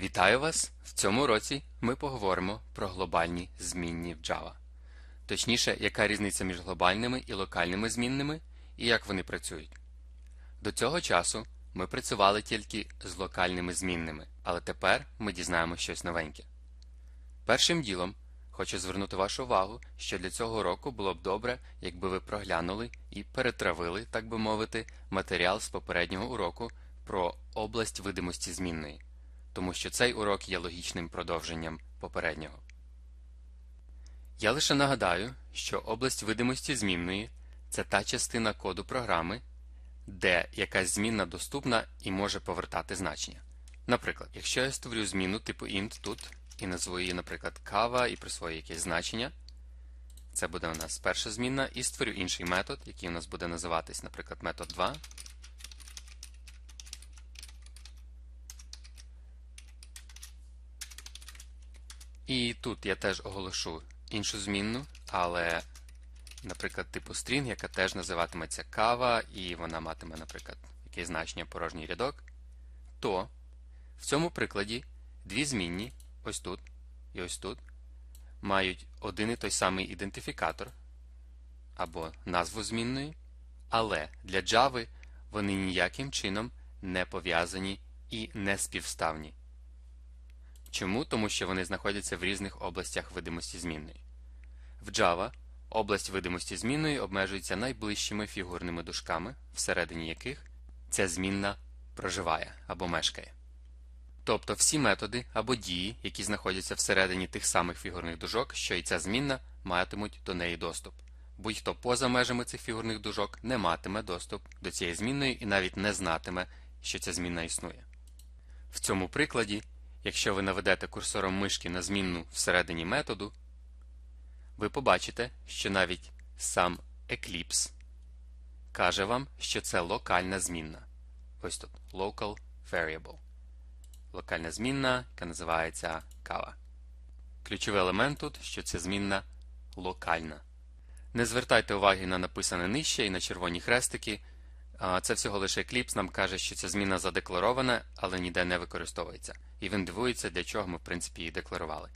Вітаю вас! В цьому уроці ми поговоримо про глобальні змінні в Java. Точніше, яка різниця між глобальними і локальними змінними і як вони працюють. До цього часу ми працювали тільки з локальними змінними, але тепер ми дізнаємося щось новеньке. Першим ділом хочу звернути вашу увагу, що для цього уроку було б добре, якби ви проглянули і перетравили, так би мовити, матеріал з попереднього уроку про область видимості змінної тому що цей урок є логічним продовженням попереднього. Я лише нагадаю, що область видимості змінної це та частина коду програми, де якась змінна доступна і може повертати значення. Наприклад, якщо я створю зміну типу int тут і назву її, наприклад, кава і присвою якесь значення, це буде у нас перша змінна, і створю інший метод, який у нас буде називатись, наприклад, метод 2. І тут я теж оголошу іншу змінну, але, наприклад, типу string, яка теж називатиметься кава, і вона матиме, наприклад, якесь значення порожній рядок, то в цьому прикладі дві змінні, ось тут і ось тут, мають один і той самий ідентифікатор або назву змінної, але для Java вони ніяким чином не пов'язані і не співставні. Чому? Тому що вони знаходяться в різних областях видимості змінної. В Java область видимості змінної обмежується найближчими фігурними дужками, всередині яких ця змінна проживає або мешкає. Тобто всі методи або дії, які знаходяться всередині тих самих фігурних дужок, що і ця змінна, матимуть до неї доступ. Будь-хто поза межами цих фігурних дужок не матиме доступ до цієї змінної і навіть не знатиме, що ця змінна існує. В цьому прикладі Якщо ви наведете курсором мишки на змінну всередині методу, ви побачите, що навіть сам Eclipse каже вам, що це локальна змінна. Ось тут Local Variable. Локальна змінна, яка називається кава. Ключовий елемент тут, що це змінна локальна. Не звертайте уваги на написане нижче і на червоні хрестики. Це всього лише Eclipse нам каже, що ця зміна задекларована, але ніде не використовується. І він дивується, для чого ми, в принципі, її декларували.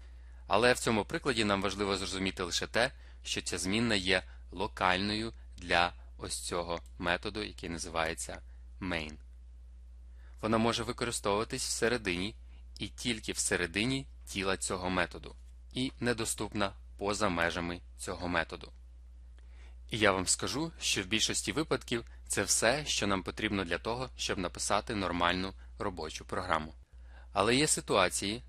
Але в цьому прикладі нам важливо зрозуміти лише те, що ця змінна є локальною для ось цього методу, який називається main. Вона може використовуватись всередині і тільки всередині тіла цього методу, і недоступна поза межами цього методу. І я вам скажу, що в більшості випадків це все, що нам потрібно для того, щоб написати нормальну робочу програму. Але є ситуації,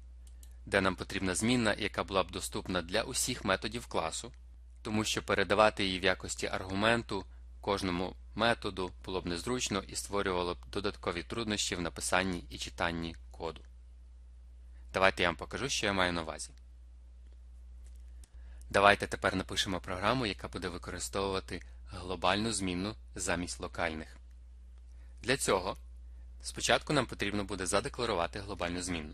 де нам потрібна змінна, яка була б доступна для усіх методів класу, тому що передавати її в якості аргументу кожному методу було б незручно і створювало б додаткові труднощі в написанні і читанні коду. Давайте я вам покажу, що я маю на увазі. Давайте тепер напишемо програму, яка буде використовувати глобальну змінну замість локальних. Для цього спочатку нам потрібно буде задекларувати глобальну змінну.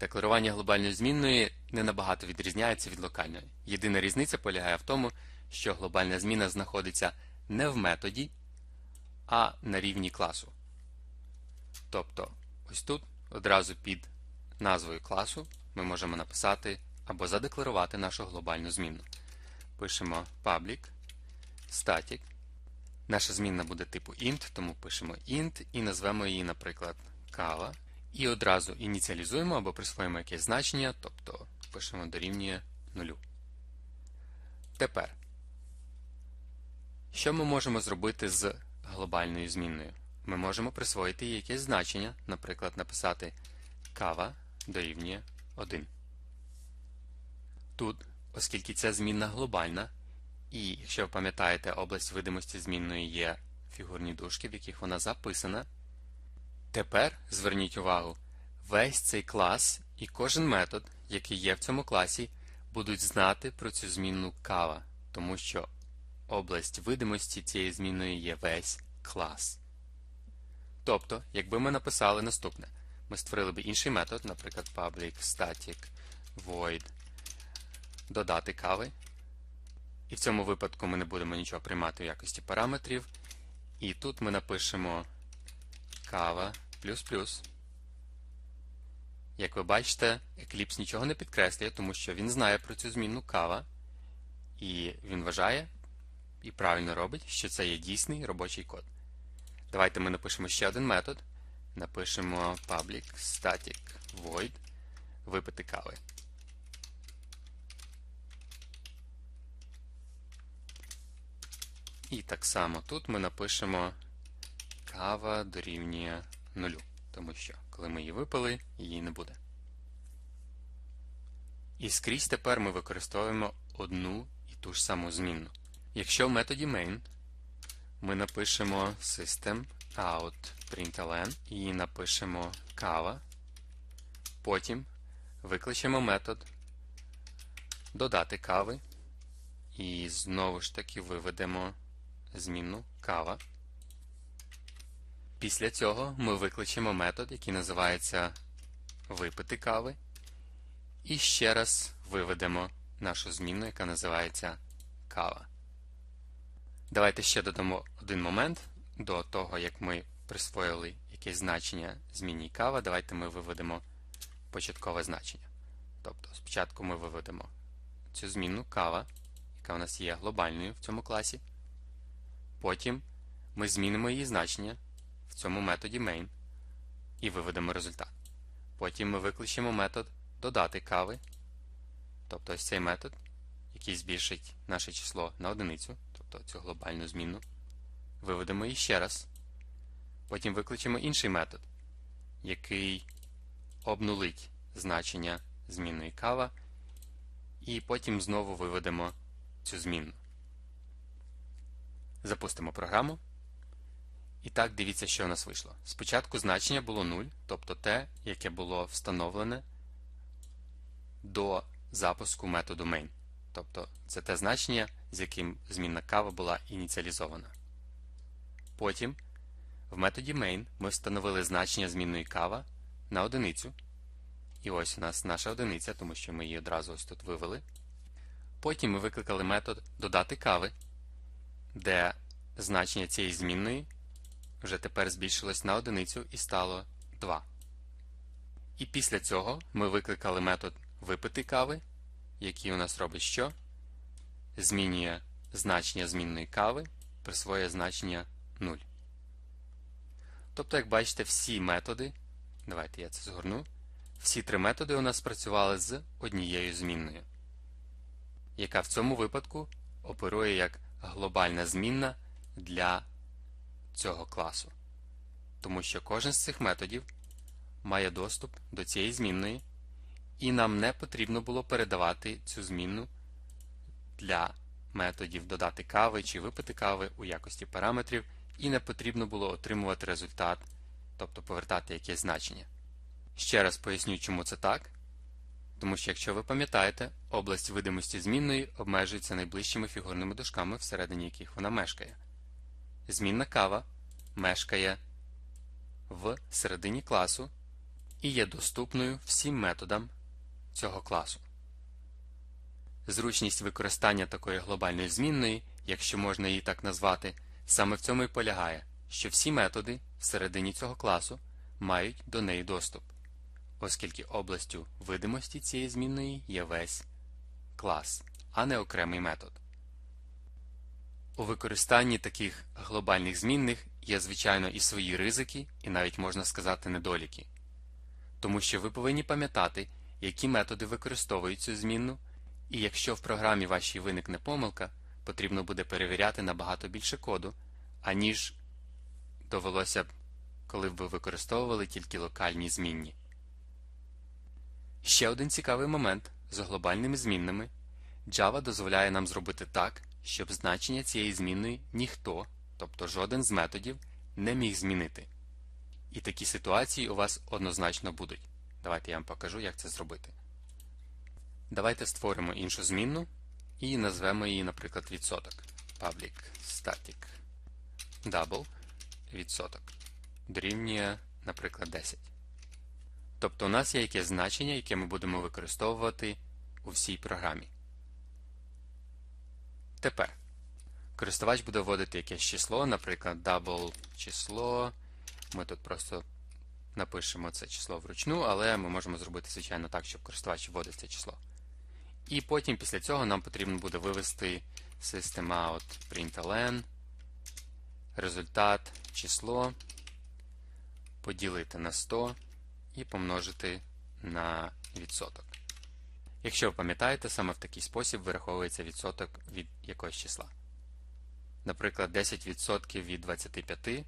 Декларування глобальної змінної не набагато відрізняється від локальної. Єдина різниця полягає в тому, що глобальна зміна знаходиться не в методі, а на рівні класу. Тобто, ось тут одразу під назвою класу ми можемо написати або задекларувати нашу глобальну змінну. Пишемо public static. Наша змінна буде типу int, тому пишемо int і назвемо її, наприклад, кава. І одразу ініціалізуємо або присвоїмо якесь значення, тобто пишемо дорівнює нулю. Тепер, що ми можемо зробити з глобальною змінною? Ми можемо присвоїти їй якесь значення, наприклад, написати кава дорівнює 1. Тут, оскільки ця змінна глобальна, і, якщо ви пам'ятаєте, область видимості змінної є фігурні дужки, в яких вона записана, тепер зверніть увагу, весь цей клас і кожен метод, який є в цьому класі, будуть знати про цю змінну кава, тому що область видимості цієї змінної є весь клас. Тобто, якби ми написали наступне, ми створили б інший метод, наприклад, public static void додати кави. І в цьому випадку ми не будемо нічого приймати в якості параметрів. І тут ми напишемо кава плюс плюс. Як ви бачите, Eclipse нічого не підкреслює, тому що він знає про цю змінну кава, і він вважає і правильно робить, що це є дійсний робочий код. Давайте ми напишемо ще один метод. Напишемо public static void випити кави. І так само тут ми напишемо кава дорівнює нулю, тому що коли ми її випили, її не буде. І скрізь тепер ми використовуємо одну і ту ж саму змінну. Якщо в методі main ми напишемо system out println і напишемо кава, потім викличемо метод додати кави і знову ж таки виведемо змінну кава. Після цього ми викличемо метод, який називається випити кави. І ще раз виведемо нашу змінну, яка називається кава. Давайте ще додамо один момент до того, як ми присвоїли якесь значення змінній кава. Давайте ми виведемо початкове значення. Тобто спочатку ми виведемо цю змінну кава, яка у нас є глобальною в цьому класі. Потім ми змінимо її значення в цьому методі main і виведемо результат. Потім ми викличемо метод додати кави, тобто ось цей метод, який збільшить наше число на одиницю, тобто цю глобальну змінну. Виведемо її ще раз. Потім викличемо інший метод, який обнулить значення змінної кава, і потім знову виведемо цю змінну. Запустимо програму. І так, дивіться, що у нас вийшло. Спочатку значення було 0, тобто те, яке було встановлене до запуску методу main. Тобто це те значення, з яким змінна кава була ініціалізована. Потім в методі main ми встановили значення змінної кава на одиницю. І ось у нас наша одиниця, тому що ми її одразу ось тут вивели. Потім ми викликали метод додати кави, де значення цієї змінної вже тепер збільшилось на одиницю і стало 2. І після цього ми викликали метод випити кави, який у нас робить що? Змінює значення змінної кави, присвоює значення 0. Тобто, як бачите, всі методи, давайте я це згорну, всі три методи у нас працювали з однією змінною, яка в цьому випадку оперує як глобальна змінна для цього класу. Тому що кожен з цих методів має доступ до цієї змінної, і нам не потрібно було передавати цю змінну для методів додати кави чи випити кави у якості параметрів, і не потрібно було отримувати результат, тобто повертати якесь значення. Ще раз поясню, чому це так. Тому що, якщо ви пам'ятаєте, область видимості змінної обмежується найближчими фігурними дужками, всередині яких вона мешкає. Змінна кава мешкає в середині класу і є доступною всім методам цього класу. Зручність використання такої глобальної змінної, якщо можна її так назвати, саме в цьому і полягає, що всі методи всередині цього класу мають до неї доступ, оскільки областю видимості цієї змінної є весь клас, а не окремий метод. У використанні таких глобальних змінних є, звичайно, і свої ризики, і навіть можна сказати недоліки. Тому що ви повинні пам'ятати, які методи використовують цю змінну, і якщо в програмі вашій виникне помилка, потрібно буде перевіряти набагато більше коду, аніж довелося б, коли б ви використовували тільки локальні змінні. Ще один цікавий момент з глобальними змінними Java дозволяє нам зробити так, щоб значення цієї змінної ніхто, тобто жоден з методів, не міг змінити. І такі ситуації у вас однозначно будуть. Давайте я вам покажу, як це зробити. Давайте створимо іншу змінну і назвемо її, наприклад, відсоток. Public static double відсоток дорівнює, наприклад, 10. Тобто у нас є якесь значення, яке ми будемо використовувати у всій програмі. Тепер користувач буде вводити якесь число, наприклад, double число. Ми тут просто напишемо це число вручну, але ми можемо зробити, звичайно, так, щоб користувач вводив це число. І потім після цього нам потрібно буде вивести system println, результат, число, поділити на 100 і помножити на відсоток. Якщо ви пам'ятаєте, саме в такий спосіб вираховується відсоток від якогось числа. Наприклад, 10% від 25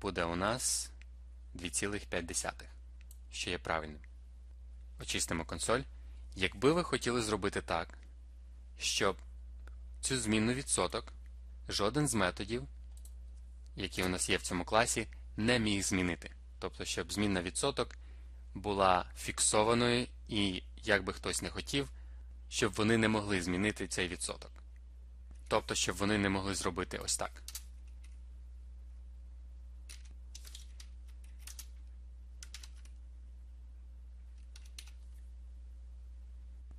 буде у нас 2,5, що є правильним. Очистимо консоль. Якби ви хотіли зробити так, щоб цю змінну відсоток жоден з методів, які у нас є в цьому класі, не міг змінити. Тобто, щоб змінна відсоток була фіксованою і, як би хтось не хотів, щоб вони не могли змінити цей відсоток. Тобто, щоб вони не могли зробити ось так.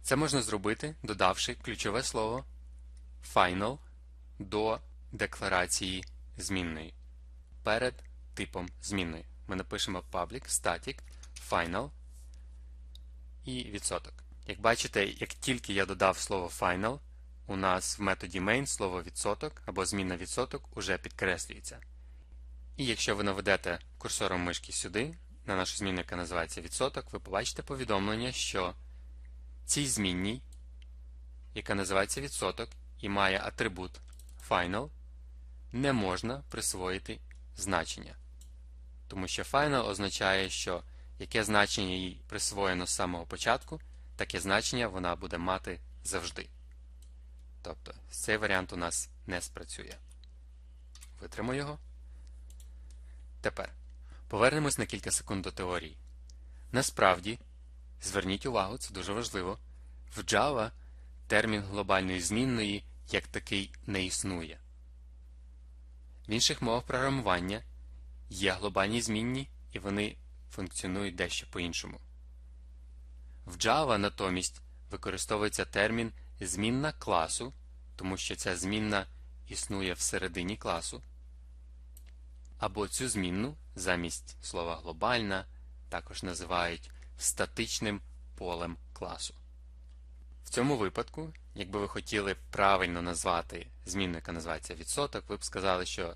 Це можна зробити, додавши ключове слово final до декларації змінної перед типом змінної. Ми напишемо public static final і відсоток. Як бачите, як тільки я додав слово final, у нас в методі main слово відсоток або змінна відсоток уже підкреслюється. І якщо ви наведете курсором мишки сюди, на нашу зміну, яка називається відсоток, ви побачите повідомлення, що цій змінній, яка називається відсоток і має атрибут final, не можна присвоїти значення. Тому що final означає, що яке значення їй присвоєно з самого початку, таке значення вона буде мати завжди. Тобто цей варіант у нас не спрацює. Витримо його. Тепер повернемось на кілька секунд до теорії. Насправді, зверніть увагу, це дуже важливо. В Java термін глобальної змінної як такий не існує. В інших мовах програмування є глобальні змінні, і вони функціонують дещо по-іншому. В Java натомість використовується термін змінна класу, тому що ця змінна існує всередині класу. Або цю змінну замість слова глобальна також називають статичним полем класу. В цьому випадку, якби ви хотіли правильно назвати змінну, яка називається відсоток, ви б сказали, що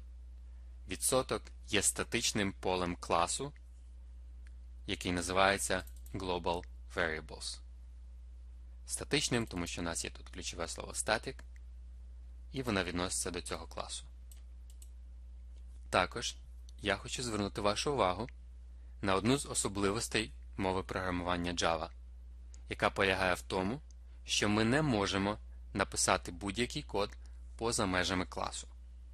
відсоток є статичним полем класу, який називається Global Variables. Статичним, тому що у нас є тут ключове слово static, і воно відноситься до цього класу. Також я хочу звернути вашу увагу на одну з особливостей мови програмування Java, яка полягає в тому, що ми не можемо написати будь-який код поза межами класу.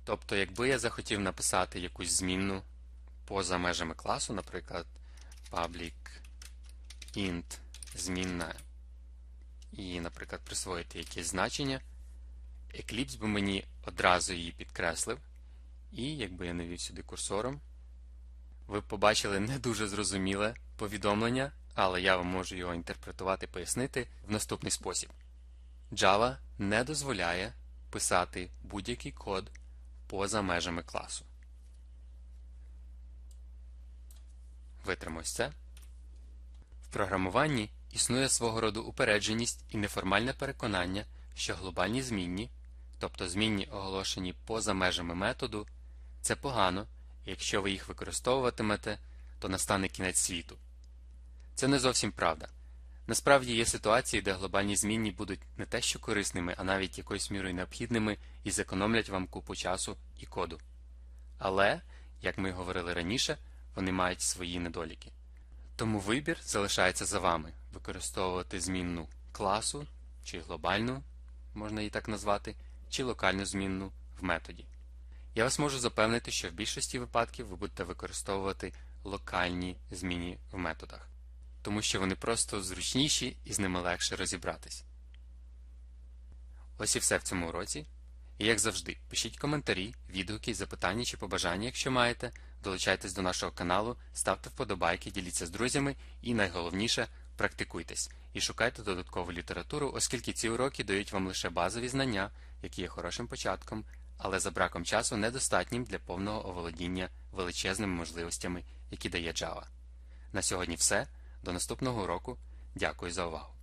Тобто, якби я захотів написати якусь змінну поза межами класу, наприклад, public int змінна, і, наприклад, присвоїти якесь значення, Eclipse би мені одразу її підкреслив, і якби я навів сюди курсором, ви б побачили не дуже зрозуміле повідомлення, але я вам можу його інтерпретувати пояснити в наступний спосіб. Java не дозволяє писати будь-який код поза межами класу. Витримось це. В програмуванні існує свого роду упередженість і неформальне переконання, що глобальні змінні, тобто змінні оголошені поза межами методу, це погано, і якщо ви їх використовуватимете, то настане кінець світу. Це не зовсім правда. Насправді є ситуації, де глобальні змінні будуть не те що корисними, а навіть якоюсь мірою необхідними і зекономлять вам купу часу і коду. Але, як ми говорили раніше, вони мають свої недоліки. Тому вибір залишається за вами використовувати змінну класу чи глобальну, можна її так назвати, чи локальну змінну в методі. Я вас можу запевнити, що в більшості випадків ви будете використовувати локальні зміни в методах тому що вони просто зручніші і з ними легше розібратись. Ось і все в цьому уроці. І як завжди, пишіть коментарі, відгуки, запитання чи побажання, якщо маєте, долучайтесь до нашого каналу, ставте вподобайки, діліться з друзями і найголовніше практикуйтесь і шукайте додаткову літературу, оскільки ці уроки дають вам лише базові знання, які є хорошим початком, але за браком часу недостатнім для повного оволодіння величезними можливостями, які дає Java. На сьогодні все. До наступного уроку. Дякую за увагу.